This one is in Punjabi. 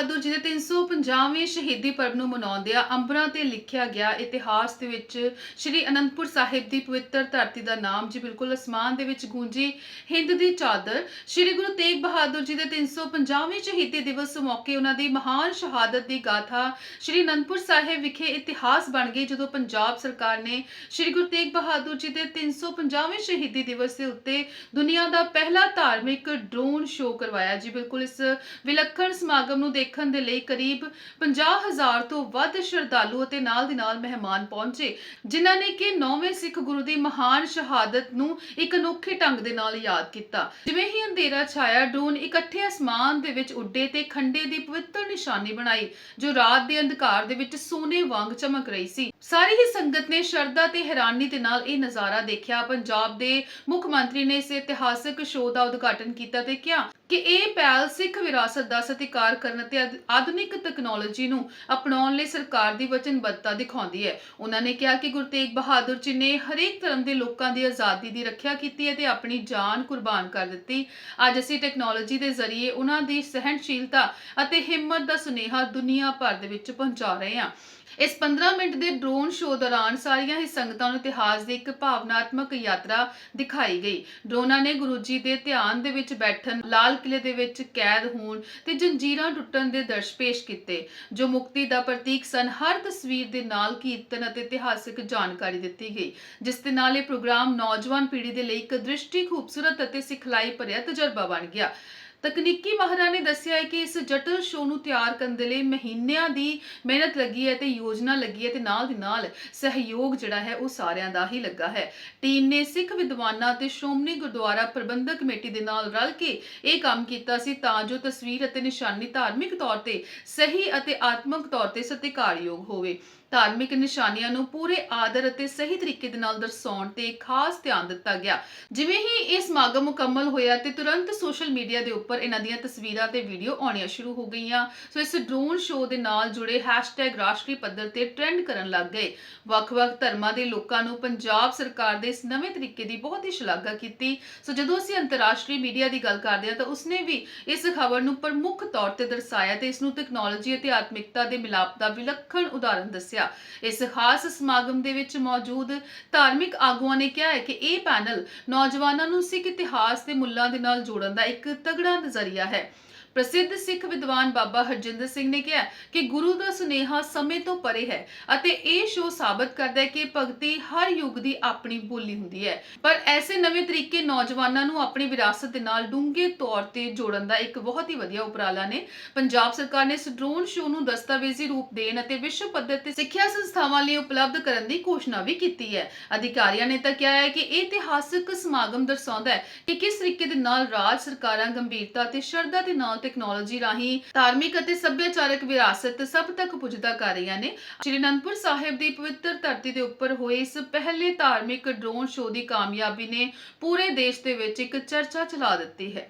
ਬਹਾਦਰ ਜੀ ਦੇ 350ਵੇਂ ਸ਼ਹੀਦੀ ਪਰਵ ਨੂੰ ਮਨਾਉਂਦਿਆਂ ਅੰਬਰਾਂ ਤੇ ਲਿਖਿਆ ਗਿਆ ਇਤਿਹਾਸ ਦੇ ਵਿੱਚ ਸ਼੍ਰੀ ਅਨੰਦਪੁਰ ਸਾਹਿਬ ਦੀ ਪਵਿੱਤਰ ਧਰਤੀ ਦਾ ਨਾਮ, ਜੀ ਬਿਲਕੁਲ ਅਸਮਾਨ ਦੇ ਵਿੱਚ ਗੂੰਜੀ ਹਿੰਦ ਦੀ ਚਾਦਰ, ਸ਼੍ਰੀ ਗੁਰੂ ਤੇਗ ਬਹਾਦਰ ਜੀ ਦੇ 350ਵੇਂ ਸ਼ਹੀਦੀ ਦਿਵਸ ਮੌਕੇ ਉਹਨਾਂ ਦੀ ਮਹਾਨ ਸ਼ਹਾਦਤ ਦੀ ਗਾਥਾ ਸ਼੍ਰੀ ਅਨੰਦਪੁਰ ਸਾਹਿਬ ਵਿਖੇ ਇਤਿਹਾਸ ਬਣ ਗਈ, ਜਦੋਂ ਪੰਜਾਬ ਸਰਕਾਰ ਨੇ ਸ਼੍ਰੀ ਗੁਰੂ ਤੇਗ ਬਹਾਦਰ ਜੀ ਦੇ 350ਵੇਂ ਸ਼ਹੀਦੀ ਦਿਵਸ ਦੇ ਉੱਤੇ ਦੁਨੀਆ ਦਾ ਪਹਿਲਾ ਧਾਰਮਿਕ ਡਰੋਨ ਸ਼ੋਅ ਕਰਵਾਇਆ। ਜੀ ਬਿਲਕੁਲ ਇਸ ਵਿਲੱਖਣ ਸਮਾਗਮ ਨੂੰ ਦੇਖ ਦੇਖਣ ਦੇ ਲਈ ਕਰੀਬ 50000 ਤੋਂ ਵੱਧ ਸ਼ਰਧਾਲੂ ਅਤੇ ਨਾਲ ਦੀ ਨਾਲ ਮਹਿਮਾਨ ਪਹੁੰਚੇ, ਜਿਨ੍ਹਾਂ ਨੇ ਕਿ ਨੌਵੇਂ ਸਿੱਖ ਗੁਰੂ ਦੀ ਮਹਾਨ ਸ਼ਹਾਦਤ ਨੂੰ ਇੱਕ ਅਨੋਖੇ ਢੰਗ ਦੇ ਨਾਲ ਯਾਦ ਕੀਤਾ। ਜਿਵੇਂ ਹੀ ਅੰਧੇਰਾ ਛਾਇਆ, ਡਰੋਨ ਇਕੱਠੇ ਅਸਮਾਨ ਦੇ ਵਿੱਚ ਉੱਡੇ ਤੇ ਖੰਡੇ ਦੀ ਪਵਿੱਤਰ ਨਿਸ਼ਾਨੀ ਬਣਾਈ, ਜੋ ਰਾਤ ਦੇ ਅੰਧਕਾਰ ਦੇ ਵਿੱਚ ਸੋਨੇ ਵਾਂਗ ਚਮਕ ਰਹੀ ਸੀ। ਸਾਰੀ ਹੀ ਸੰਗਤ ਨੇ ਸ਼ਰਧਾ ਤੇ ਹੈਰਾਨੀ ਦੇ ਨਾਲ ਇਹ ਨਜ਼ਾਰਾ ਦੇਖਿਆ। ਪੰਜਾਬ ਦੇ ਮੁੱਖ ਮੰਤਰੀ ਨੇ ਇਸ ਇਤਿਹਾਸਕ ਸ਼ੋਅ ਦਾ ਉਦਘਾਟਨ ਕੀਤਾ ਤੇ ਕਿਹਾ ਕਿ ਇਹ ਪਹਿਲ ਸਿੱਖ ਵਿਰਾਸਤ ਦਾ ਸਤਿਕਾਰ ਕਰਨ ਅਤੇ ਆਧੁਨਿਕ ਤਕਨਾਲੋਜੀ ਨੂੰ ਅਪਣਾਉਣ ਲਈ ਸਰਕਾਰ ਦੀ ਵਚਨਬੱਧਤਾ ਦਿਖਾਉਂਦੀ ਹੈ। ਉਹਨਾਂ ਨੇ ਕਿਹਾ ਕਿ ਗੁਰੂ ਤੇਗ ਬਹਾਦਰ ਜੀ ਨੇ ਹਰੇਕ ਧਰਮ ਦੇ ਲੋਕਾਂ ਦੀ ਆਜ਼ਾਦੀ ਦੀ ਰੱਖਿਆ ਕੀਤੀ ਹੈ ਤੇ ਆਪਣੀ ਜਾਨ ਕੁਰਬਾਨ ਕਰ ਦਿੱਤੀ। ਅੱਜ ਅਸੀਂ ਟੈਕਨੋਲੋਜੀ ਦੇ ਜ਼ਰੀਏ ਉਹਨਾਂ ਦੀ ਸਹਿਣਸ਼ੀਲਤਾ ਅਤੇ ਹਿੰਮਤ ਦਾ ਸੁਨੇਹਾ ਦੁਨੀਆ ਭਰ ਦੇ ਵਿੱਚ ਪਹੁੰਚਾ ਰਹੇ ਹਾਂ। ਇਸ 15 ਮਿੰਟ ਦੇ ਡਰੋਨ ਸ਼ੋਅ ਦੌਰਾਨ ਸਾਰੀਆਂ ਹੀ ਸੰਗਤਾਂ ਨੂੰ ਇਤਿਹਾਸ ਦੀ ਇੱਕ ਭਾਵਨਾਤਮਕ ਯਾਤਰਾ ਦਿਖਾਈ ਗਈ। ਡਰੋਨਾਂ ਨੇ ਗੁਰੂ ਜੀ ਦੇ ਧਿਆਨ ਦੇ ਵਿੱਚ ਬੈਠਣ, ਲਾਲ ਕਿਲੇ ਦੇ ਵਿੱਚ ਕੈਦ ਹੋਣ ਤੇ ਜੰਜੀਰਾਂ ਟੁੱਟਣ ਦੇ ਦਰਸ਼ ਪੇਸ਼ ਕੀਤੇ, ਜੋ ਮੁਕਤੀ ਦਾ ਪ੍ਰਤੀਕ ਸਨ, ਹਰ ਤਸਵੀਰ ਦੇ ਨਾਲ ਕੀਰਤਨ ਅਤੇ ਇਤਿਹਾਸਕ ਜਾਣਕਾਰੀ ਦਿੱਤੀ ਗਈ, ਜਿਸ ਦੇ ਨਾਲ ਇਹ ਪ੍ਰੋਗਰਾਮ ਨੌਜਵਾਨ ਪੀੜ੍ਹੀ ਦੇ ਲਈ ਇੱਕ ਦ੍ਰਿਸ਼ਟੀ ਖੂਬਸੂਰਤ ਅਤੇ ਸਿਖਲਾਈ ਭਰਿਆ ਤਜਰਬਾ ਬਣ ਗਿਆ। ਤਕਨੀਕੀ ਮਾਹਰਾਂ ਨੇ ਦੱਸਿਆ ਹੈ ਕਿ ਇਸ ਜਟਲ ਸ਼ੋਅ ਨੂੰ ਤਿਆਰ ਕਰਨ ਦੇ ਲਈ ਮਹੀਨਿਆਂ ਦੀ ਮਿਹਨਤ ਲੱਗੀ ਹੈ ਤੇ ਯੋਜਨਾ ਲੱਗੀ ਹੈ ਤੇ ਨਾਲ ਦੀ ਨਾਲ ਸਹਿਯੋਗ ਜਿਹੜਾ ਹੈ ਉਹ ਸਾਰਿਆਂ ਦਾ ਹੀ ਲੱਗਾ ਹੈ। ਟੀਮ ਨੇ ਸਿੱਖ ਵਿਦਵਾਨਾਂ ਤੇ ਸ਼੍ਰੋਮਣੀ ਗੁਰਦੁਆਰਾ ਪ੍ਰਬੰਧਕ ਕਮੇਟੀ ਦੇ ਨਾਲ ਰਲ ਕੇ ਇਹ ਕੰਮ ਕੀਤਾ ਸੀ ਤਾਂ ਜੋ ਤਸਵੀਰ ਅਤੇ ਨਿਸ਼ਾਨੀ ਧਾਰਮਿਕ ਤੌਰ ਤੇ ਸਹੀ ਅਤੇ ਆਤਮਿਕ ਤੌਰ ਤੇ ਸਤਿਕਾਰਯੋਗ ਹੋਵੇ। ਧਾਰਮਿਕ ਨਿਸ਼ਾਨੀਆਂ ਨੂੰ ਪੂਰੇ ਆਦਰ ਅਤੇ ਸਹੀ ਤਰੀਕੇ ਦੇ ਨਾਲ ਦਰਸਾਉਣ ਤੇ ਖਾਸ ਧਿਆਨ ਦਿੱਤਾ ਗਿਆ। ਜਿਵੇਂ ਹੀ ਇਹ ਸਮਾਗਮ ਮੁਕੰਮਲ ਹੋਇਆ ਤੇ ਤੁਰੰਤ ਸੋਸ਼ਲ ਮੀਡੀਆ ਦੇ ਉੱਪਰ ਇਹਨਾਂ ਦੀਆਂ ਤਸਵੀਰਾਂ ਤੇ ਵੀਡੀਓ ਆਉਣੀਆਂ ਸ਼ੁਰੂ ਹੋ ਗਈਆਂ, ਸੋ ਇਸ ਡਰੋਨ ਸ਼ੋਅ ਦੇ ਨਾਲ ਜੁੜੇ ਹੈਸ਼ਟੈਗ ਰਾਸ਼ਟਰੀ ਪੱਧਰ ਤੇ ਟ੍ਰੈਂਡ ਕਰਨ ਲੱਗ ਗਏ। ਵੱਖ-ਵੱਖ ਧਰਮਾਂ ਦੇ ਲੋਕਾਂ ਨੂੰ ਪੰਜਾਬ ਸਰਕਾਰ ਦੇ ਇਸ ਨਵੇਂ ਤਰੀਕੇ ਦੀ ਬਹੁਤ ਹੀ ਸ਼ਲਾਘਾ ਕੀਤੀ। ਸੋ ਜਦੋਂ ਅਸੀਂ ਅੰਤਰਰਾਸ਼ਟਰੀ ਮੀਡੀਆ ਦੀ ਗੱਲ ਕਰਦੇ ਹਾਂ ਤਾਂ ਉਸਨੇ ਵੀ ਇਸ ਖਬਰ ਨੂੰ ਪ੍ਰਮੁੱਖ ਤੌਰ ਤੇ ਦਰਸਾਇਆ ਤੇ ਇਸ ਨੂੰ ਟੈਕਨੋਲੋਜੀ ਅਤੇ ਆਤਮਿਕਤਾ ਦੇ ਮਿਲਾਪ ਦਾ ਵਿਲੱਖਣ ਉਦਾਹਰਣ ਦੱਸਿਆ। ਇਸ ਖਾਸ ਸਮਾਗਮ ਦੇ ਵਿੱਚ ਮੌਜੂਦ ਧਾਰਮਿਕ ਆਗੂਆਂ ਨੇ ਕਿਹਾ ਹੈ ਕਿ ਇਹ ਪੈਨਲ ਨੌਜਵਾਨਾਂ ਨੂੰ ਸਿੱਖ ਇਤਿਹਾਸ ਦੇ ਮੁੱਲਾਂ ਦੇ ਨਾਲ ਜੋੜਨ ਦਾ ਇੱਕ ਤਗੜਾ ਨਜ਼ਰੀਆ ਹੈ। ਪ੍ਰਸਿੱਧ ਸਿੱਖ ਵਿਦਵਾਨ ਬਾਬਾ ਹਰਜਿੰਦਰ ਸਿੰਘ ਨੇ ਕਿਹਾ ਕਿ ਗੁਰੂ ਦਾ ਸੁਨੇਹਾ ਸਮੇਂ ਤੋਂ ਪਰੇ ਹੈ ਅਤੇ ਇਹ ਸ਼ੋਅ ਸਾਬਤ ਕਰਦਾ ਹੈ ਕਿ ਭਗਤੀ ਹਰ ਯੁੱਗ ਦੀ ਆਪਣੀ ਬੋਲੀ ਹੁੰਦੀ ਹੈ। ਪਰ ਐਸੇ ਨਵੇਂ ਤਰੀਕੇ ਨੌਜਵਾਨਾਂ ਨੂੰ ਆਪਣੀ ਵਿਰਾਸਤ ਦੇ ਨਾਲ ਡੂੰਘੇ ਤੌਰ ਤੇ ਜੋੜਨ ਦਾ ਇੱਕ ਬਹੁਤ ਹੀ ਵਧੀਆ ਉਪਰਾਲਾ ਨੇ। ਪੰਜਾਬ ਸਰਕਾਰ ਨੇ ਇਸ ਡਰੋਨ ਸ਼ੋਅ ਨੂੰ ਦਸਤਾਵੇਜ਼ੀ ਰੂਪ ਦੇਣ ਅਤੇ ਵਿਸ਼ਵ ਪੱਧਰ ਤੇ ਸਿੱਖਿਆ ਸੰਸਥਾਵਾਂ ਲਈ ਉਪਲਬਧ ਕਰਨ ਦੀ ਘੋਸ਼ਣਾ ਵੀ ਕੀਤੀ ਹੈ। ਅਧਿਕਾਰੀਆਂ ਨੇ ਤਾਂ ਕਿਹਾ ਹੈ ਕਿ ਇਹ ਇਤਿਹਾਸਕ ਸਮਾਗਮ ਦਰਸਾਉਂਦਾ ਹੈ ਕਿ ਕਿਸ ਤਰੀਕੇ ਦੇ ਨਾਲ ਰਾਜ ਸਰਕਾਰਾਂ ਗੰਭੀਰਤਾ ਤੇ ਸ਼ਰਧਾ ਦੇ ਨਾਲ ਟੈਕਨੋਲੋਜੀ ਰਾਹੀਂ ਧਾਰਮਿਕ ਅਤੇ ਸੱਭਿਆਚਾਰਕ ਵਿਰਾਸਤ ਸਭ ਤੱਕ ਪੁੱਜਦਾ ਕਰ ਰਹੀਆਂ ਨੇ। ਸ਼੍ਰੀ ਅਨੰਦਪੁਰ ਸਾਹਿਬ ਦੀ ਪਵਿੱਤਰ ਧਰਤੀ ਦੇ ਉੱਪਰ ਹੋਏ ਇਸ ਪਹਿਲੇ ਧਾਰਮਿਕ ਡਰੋਨ ਸ਼ੋਅ ਦੀ ਕਾਮਯਾਬੀ ਨੇ ਪੂਰੇ ਦੇਸ਼ ਦੇ ਵਿੱਚ ਇੱਕ ਚਰਚਾ ਚਲਾ ਦਿੱਤੀ ਹੈ।